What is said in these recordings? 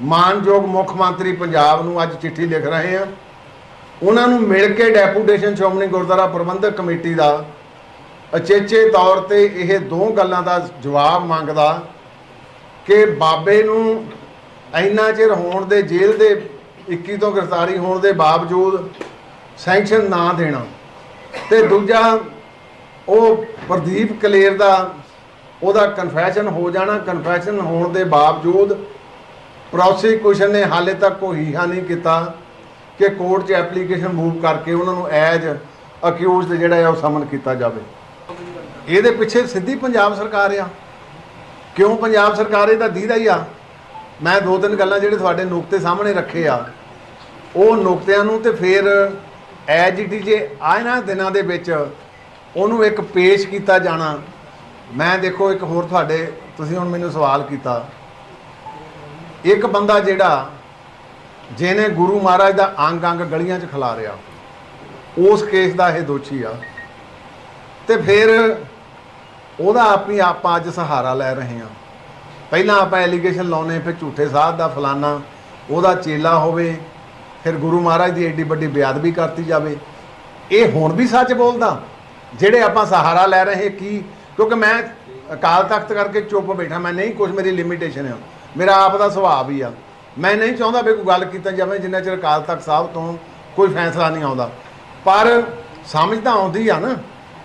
ਮਾਨਯੋਗ ਮੁੱਖ ਮੰਤਰੀ ਪੰਜਾਬ ਨੂੰ ਅੱਜ ਚਿੱਠੀ ਲਿਖ ਰਹੇ ਹਾਂ ਉਹਨਾਂ ਨੂੰ ਮਿਲ ਕੇ ਡੈਪੂਟੇਸ਼ਨ ਸ਼੍ਰੋਮਣੀ ਗੁਰਦੁਆਰਾ ਪ੍ਰਬੰਧਕ ਕਮੇਟੀ ਦਾ ਅਚੇਚੇ ਤੌਰ ਤੇ ਇਹ ਦੋ ਗੱਲਾਂ ਦਾ ਜਵਾਬ ਮੰਗਦਾ ਕਿ ਬਾਬੇ ਨੂੰ ਇੰਨਾ ਚਿਰ ਹੋਣ ਦੇ ਜੇਲ੍ਹ ਦੇ 21 ਤੋਂ ਗ੍ਰਿਫਤਾਰੀ ਹੋਣ ਦੇ ਬਾਵਜੂਦ ਸੈਂਕਸ਼ਨ ਨਾ ਦੇਣਾ। ਤੇ ਦੂਜਾ, ਉਹ ਪ੍ਰਦੀਪ ਕਲੇਰ ਦਾ ਉਹਦਾ ਕਨਫੈਸ਼ਨ ਹੋ ਜਾਣਾ। ਕਨਫੈਸ਼ਨ ਹੋਣ ਦੇ ਬਾਵਜੂਦ ਪ੍ਰੋਸੀਕਿਊਸ਼ਨ ਨੇ ਹਾਲੇ ਤੱਕ ਕੋਈ ਹੀਹਾ ਨਹੀਂ ਕੀਤਾ ਕਿ ਕੋਰਟ 'ਚ ਐਪਲੀਕੇਸ਼ਨ ਮੂਵ ਕਰਕੇ ਉਹਨਾਂ ਨੂੰ ਐਜ ਅਕਿਊਜ਼ਡ ਜਿਹੜਾ ਹੈ ਉਹ ਸਮਨ ਕੀਤਾ ਜਾਵੇ। ਇਹਦੇ ਪਿੱਛੇ ਸਿੱਧੀ ਪੰਜਾਬ ਸਰਕਾਰ ਆ। ਕਿਉਂ ਪੰਜਾਬ ਸਰਕਾਰ ਇਹਦਾ ਦੀਦਾ ਹੀ ਆ? ਮੈਂ ਦੋ ਤਿੰਨ ਗੱਲਾਂ ਜਿਹੜੇ ਤੁਹਾਡੇ ਨੁਕਤੇ ਸਾਹਮਣੇ ਰੱਖੇ ਆ, ਉਹ ਨੁਕਤਿਆਂ ਨੂੰ ਤੇ ਫਿਰ ਐਜ ਇਟ ਜੇ ਆ ਇਹਨਾਂ ਦਿਨਾਂ ਦੇ ਵਿੱਚ ਉਹਨੂੰ ਇੱਕ ਪੇਸ਼ ਕੀਤਾ ਜਾਣਾ। ਮੈਂ ਦੇਖੋ ਇੱਕ ਹੋਰ ਤੁਹਾਡੇ, ਤੁਸੀਂ ਹੁਣ ਮੈਨੂੰ ਸਵਾਲ ਕੀਤਾ। ਇੱਕ ਬੰਦਾ ਜਿਹੜਾ ਜਿਹਨੇ ਗੁਰੂ ਮਹਾਰਾਜ ਦਾ ਅੰਗ ਅੰਗ ਗਲੀਆਂ 'ਚ ਖਿਲਾਰਿਆ ਉਸ ਕੇਸ ਦਾ ਇਹ ਦੋਸ਼ੀ ਆ। ਤੇ ਫਿਰ ਉਹਦਾ ਆਪਣੀ ਆਪਾਂ ਅੱਜ ਸਹਾਰਾ ਲੈ ਰਹੇ ਹਾਂ। ਪਹਿਲਾਂ ਆਪਾਂ ਐਲੀਗੇਸ਼ਨ ਲਾਉਨੇ ਫਿਰ ਝੂਠੇ ਸਾਧ ਦਾ ਫਲਾਨਾ, ਉਹਦਾ ਚੇਲਾ ਹੋਵੇ, ਫਿਰ ਗੁਰੂ ਮਹਾਰਾਜ ਦੀ ਏਡੀ ਵੱਡੀ ਬੇਅਦਬੀ ਕਰਤੀ ਜਾਵੇ। ਇਹ ਹੁਣ ਵੀ ਸੱਚ ਬੋਲਦਾ। ਜਿਹੜੇ ਆਪਾਂ ਸਹਾਰਾ ਲੈ ਰਹੇ ਕੀ ਕਿਉਂਕਿ ਮੈਂ ਅਕਾਲ ਤਖਤ ਕਰਕੇ ਚੁੱਪ ਬੈਠਾ, ਮੈਂ ਨਹੀਂ ਕੁਝ ਮੇਰੀ ਲਿਮਿਟੇਸ਼ਨ ਹੈ ਮੇਰਾ ਆਪ ਦਾ ਸੁਭਾਅ ਵੀ ਆ। ਮੈਂ ਨਹੀਂ ਚਾਹੁੰਦਾ ਵੀ ਕੋਈ ਗੱਲ ਕੀਤੀ ਜਾਵੇ, ਜਿੰਨਾ ਚਿਰ ਅਕਾਲ ਤਖਤ ਸਾਹਿਬ ਤੋਂ ਕੋਈ ਫੈਸਲਾ ਨਹੀਂ ਆਉਂਦਾ। ਪਰ ਸਮਝ ਤਾਂ ਆਉਂਦੀ ਆ ਨਾ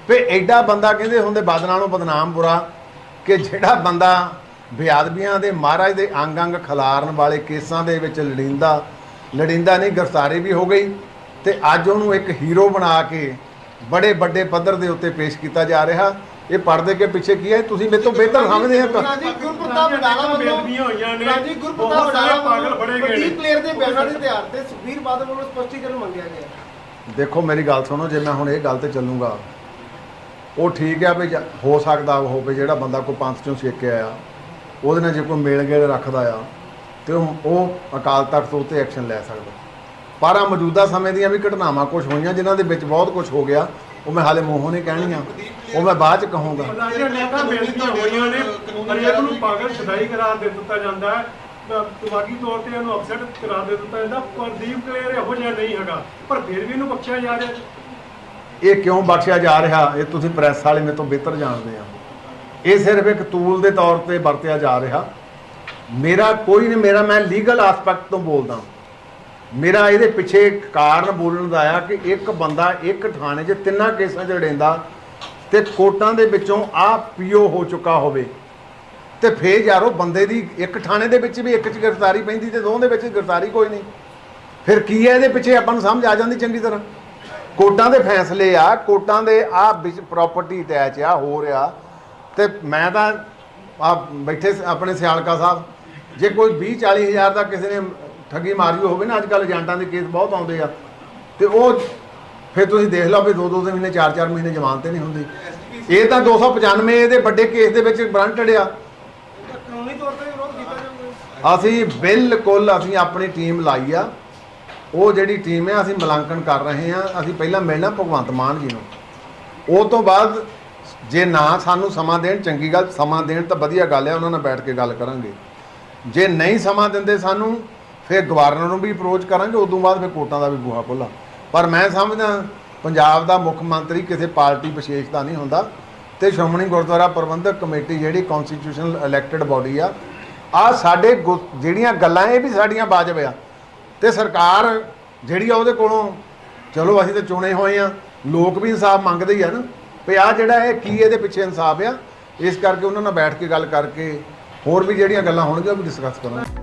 ਵੀ ਐਡਾ ਬੰਦਾ ਕਹਿੰਦੇ ਹੁੰਦੇ ਬਦ ਨਾਲੋਂ ਬਦਨਾਮ ਬੁਰਾ ਕਿ ਜਿਹੜਾ ਬੰਦਾ ਬੇਅਦਬੀਆਂ ਦੇ ਮਹਾਰਾਜ ਦੇ ਅੰਗ ਅੰਗ ਖਿਲਾਰਨ ਵਾਲੇ ਕੇਸਾਂ ਦੇ ਵਿੱਚ ਲੜਿੰਦਾ ਲੜਿੰਦਾ ਨਹੀਂ, ਗ੍ਰਿਫਤਾਰੀ ਵੀ ਹੋ ਗਈ ਤੇ ਅੱਜ ਉਹਨੂੰ ਇੱਕ ਹੀਰੋ ਬਣਾ ਕੇ ਬੜੇ ਵੱਡੇ ਪੱਧਰ ਦੇ ਉੱਤੇ ਪੇਸ਼ ਕੀਤਾ ਜਾ ਰਿਹਾ। ਇਹ ਪਰਦੇ ਕੇ ਪਿੱਛੇ ਕੀ ਹੈ? ਤੁਸੀਂ ਮੇਰੇ ਤੋਂ ਬਿਹਤਰ ਸਮਝਦੇ ਆ ਰਾਜੀ ਗੁਰਪ੍ਰਤਾਪ ਬਡਾਲਾ ਵੱਲੋਂ ਹੋਈਆਂ ਨੇ। ਰਾਜੀ ਗੁਰਪ੍ਰਤਾਪ ਬਡਾਲਾ ਪਾਗਲ ਫੜੇ ਗਏ ਨੇ ਕਲੇਰ ਦੇ ਬਿਆਨਾਂ ਦੇ ਆਧਾਰ ਤੇ ਸੁਖਬੀਰ ਬਾਦਲ ਵੱਲੋਂ ਸਪਸ਼ਟੀਕਰਨ ਮੰਗਿਆ ਗਿਆ। ਦੇਖੋ ਮੇਰੀ ਗੱਲ ਸੁਣੋ ਜੇ ਮੈਂ ਹੁਣ ਇਹ ਗੱਲ ਤੇ ਚੱਲੂਗਾ ਉਹ ਠੀਕ ਹੈ ਵੀ ਹੋ ਸਕਦਾ ਉਹ ਹੋਵੇ ਜਿਹੜਾ ਬੰਦਾ ਕੋਈ ਪੰਥ ਚੋਂ ਸਿੱਖ ਕੇ ਆਇਆ ਉਹਦੇ ਨਾਲ ਜੇ ਕੋਈ ਮੇਲ ਗੇੜ ਰੱਖਦਾ ਆ ਤੇ ਉਹ ਉਹ ਅਕਾਲ ਤਖਤ ਤੋਂ ਉੱਤੇ ਐਕਸ਼ਨ ਲੈ ਸਕਦਾ। ਪਰ ਆ ਮੌਜੂਦਾ ਸਮੇਂ ਦੀਆਂ ਵੀ ਘਟਨਾਵਾਂ ਕੁਝ ਹੋਈਆਂ ਜਿਨ੍ਹਾਂ ਦੇ ਵਿੱਚ ਬਹੁਤ ਕੁਝ ਹੋ ਗਿਆ। ਉਹ ਮੈਂ ਹਾਲੇ ਮੂੰਹੋਂ ਨਹੀਂ ਕਹਿਣੀਆਂ। ਉਹ ਮੈਂ ਬਾਅਦ ਚ ਕਹੂੰਗਾ। ਰਾਜਾ ਨੇਕਾਂ ਬੇਨਤੀਆਂ ਹੋਈਆਂ ਨੇ ਹਰੇਕ ਨੂੰ ਪਾਗਲ ਛਦਾਈ ਕਰਾਰ ਦੇ ਦਿੱਤਾ ਜਾਂਦਾ ਹੈ। ਤਾਂ ਦਿਮਾਗੀ ਤੌਰ ਤੇ ਇਹਨੂੰ ਅਪਸੈਟ ਕਰਾ ਦੇ ਦਿੱਤਾ ਜਾਂਦਾ। ਪ੍ਰਦੀਪ ਕਲੇਰ ਇਹੋ ਜਿਹਾ ਨਹੀਂ ਹੈਗਾ ਪਰ ਫਿਰ ਵੀ ਇਹਨੂੰ ਬਖਸ਼ਿਆ ਜਾ ਰਿਹਾ ਇਹ ਕਿਉਂ ਬਖਸ਼ਿਆ ਜਾ ਰਿਹਾ? ਇਹ ਤੁਸੀਂ ਪ੍ਰੈਸ ਵਾਲੇ ਮੇਰੇ ਤੋਂ ਬਿਹਤਰ ਜਾਣਦੇ ਆ। ਇਹ ਸਿਰਫ ਇੱਕ ਟੂਲ ਦੇ ਤੌਰ ਤੇ ਵਰਤਿਆ ਜਾ ਰਿਹਾ। ਮੇਰਾ ਕੋਈ ਨਹੀਂ ਮੇਰਾ ਮੈਂ ਲੀਗਲ ਐਸਪੈਕਟ ਤੋਂ ਬੋਲਦਾ। ਮੇਰਾ ਇਹਦੇ ਪਿੱਛੇ ਕਾਰਨ ਬੋਲਣ ਦਾ ਆ ਕਿ ਇੱਕ ਬੰਦਾ ਇੱਕ ਥਾਣੇ 'ਚ ਤਿੰਨਾਂ ਕੇਸਾਂ 'ਚ ਲੜੇਂਦਾ ਤੇ ਕੋਰਟਾਂ ਦੇ ਵਿੱਚੋਂ ਆ ਪੀਓ ਹੋ ਚੁੱਕਾ ਹੋਵੇ ਤੇ ਫੇਰ ਯਾਰੋ ਬੰਦੇ ਦੀ ਇੱਕ ਥਾਣੇ ਦੇ ਵਿੱਚ ਵੀ ਇੱਕ 'ਚ ਗ੍ਰਿਫਤਾਰੀ ਪੈਂਦੀ ਤੇ ਦੋ ਦੇ ਵਿੱਚ ਗ੍ਰਿਫਤਾਰੀ ਕੋਈ ਨਹੀਂ। ਫਿਰ ਕੀ ਹੈ ਇਹਦੇ ਪਿੱਛੇ ਆਪਾਂ ਨੂੰ ਸਮਝ ਆ ਜਾਂਦੀ ਚੰਗੀ ਤਰ੍ਹਾਂ। ਕੋਰਟਾਂ ਦੇ ਫੈਸਲੇ ਆ, ਕੋਰਟਾਂ ਦੇ ਆ ਵਿੱਚ ਪ੍ਰਾਪਰਟੀ ਅਟੈਚ ਆ ਹੋ ਰਿਹਾ ਤੇ ਮੈਂ ਤਾਂ ਆ ਬੈਠੇ ਆਪਣੇ ਸਿਆਲਕਾ ਸਾਹਿਬ, ਜੇ ਕੋਈ 20 40 ਹਜ਼ਾਰ ਦਾ ਕਿਸੇ ਨੇ ਠੱਗੀ ਮਾਰੀ ਹੋਵੇ ਨਾ ਅੱਜ ਕੱਲ ਏਜੰਟਾਂ ਦੇ ਕੇਸ ਬਹੁਤ ਆਉਂਦੇ ਆ। ਤੇ ਉਹ ਫਿਰ ਤੁਸੀਂ ਦੇਖ ਲਓ ਵੀ ਦੋ ਦੋ ਦੇ ਮਹੀਨੇ ਚਾਰ ਚਾਰ ਮਹੀਨੇ ਜ਼ਮਾਨਤ ਨਹੀਂ ਹੁੰਦੀ। ਇਹ ਤਾਂ 295 ਇਹਦੇ ਵੱਡੇ ਕੇਸ ਦੇ ਵਿੱਚ ਬਰੰਟ ਅੜਿਆ ਕਾਨੂੰਨੀ ਤੌਰ ਤੇ ਵਿਰੋਧ ਕੀਤਾ ਜਾਊਗਾ ਅਸੀਂ ਬਿਲਕੁਲ ਅਸੀਂ ਆਪਣੀ ਟੀਮ ਲਾਈ ਆ। ਉਹ ਜਿਹੜੀ ਟੀਮ ਹੈ ਅਸੀਂ ਮੁਲਾਂਕਣ ਕਰ ਰਹੇ ਹਾਂ ਅਸੀਂ ਪਹਿਲਾਂ ਮਿਲਣਾ ਭਗਵੰਤ ਮਾਨ ਜੀ ਨੂੰ। ਉਹ ਤੋਂ ਬਾਅਦ ਜੇ ਨਾ ਸਾਨੂੰ ਸਮਾਂ ਦੇਣ ਚੰਗੀ ਗੱਲ ਸਮਾਂ ਦੇਣ ਤਾਂ ਵਧੀਆ ਗੱਲ ਹੈ ਉਹਨਾਂ ਨਾਲ ਬੈਠ ਕੇ ਗੱਲ ਕਰਾਂਗੇ। ਜੇ ਨਹੀਂ ਸਮਾਂ ਦਿੰਦੇ ਸਾਨੂੰ ਫਿਰ ਗਵਰਨਰ ਨੂੰ ਵੀ ਅਪਰੋਚ ਕਰਾਂਗੇ, ਉਦੋਂ ਬਾਅਦ ਫਿਰ ਕੋਰਟਾਂ ਦਾ ਵੀ ਬੂਹਾ ਖੋਲਾਂ ਪਰ ਮੈਂ ਸਮਝਦਾ, ਪੰਜਾਬ ਦਾ ਮੁੱਖ ਮੰਤਰੀ ਕਿਸੇ ਪਾਰਟੀ ਵਿਸ਼ੇਸ਼ ਦਾ ਨਹੀਂ ਹੁੰਦਾ। ਤੇ ਸ਼੍ਰੋਮਣੀ ਗੁਰਦੁਆਰਾ ਪ੍ਰਬੰਧਕ ਕਮੇਟੀ ਜਿਹੜੀ ਕਨਸਟੀਟਿਊਸ਼ਨਲ ਇਲੈਕਟਡ ਬਾਡੀ ਆ ਆ ਸਾਡੇ ਗੁ- ਜਿਹੜੀਆਂ ਗੱਲਾਂ ਇਹ ਵੀ ਸਾਡੀਆਂ ਵਾਜਬ ਆ। ਤੇ ਸਰਕਾਰ ਜਿਹੜੀ ਆ ਉਹਦੇ ਕੋਲੋਂ, ਚਲੋ ਅਸੀਂ ਤਾਂ ਚੁਣੇ ਹੋਏ ਆ, ਲੋਕ ਵੀ ਇਨਸਾਫ ਮੰਗਦੇ ਹੀ ਆ ਨਾ। ਵੀ ਆ ਜਿਹੜਾ ਇਹ ਕੀ ਇਹਦੇ ਪਿੱਛੇ ਇਨਸਾਫ ਆ, ਇਸ ਕਰਕੇ ਉਹਨਾਂ ਨਾਲ ਬੈਠ ਕੇ ਗੱਲ ਕਰਕੇ ਹੋਰ ਵੀ ਜਿਹੜੀਆਂ ਗੱਲਾਂ ਹੋਣਗੀਆਂ ਉਹ ਵੀ ਡਿਸਕਸ ਕਰਾਂਗੇ।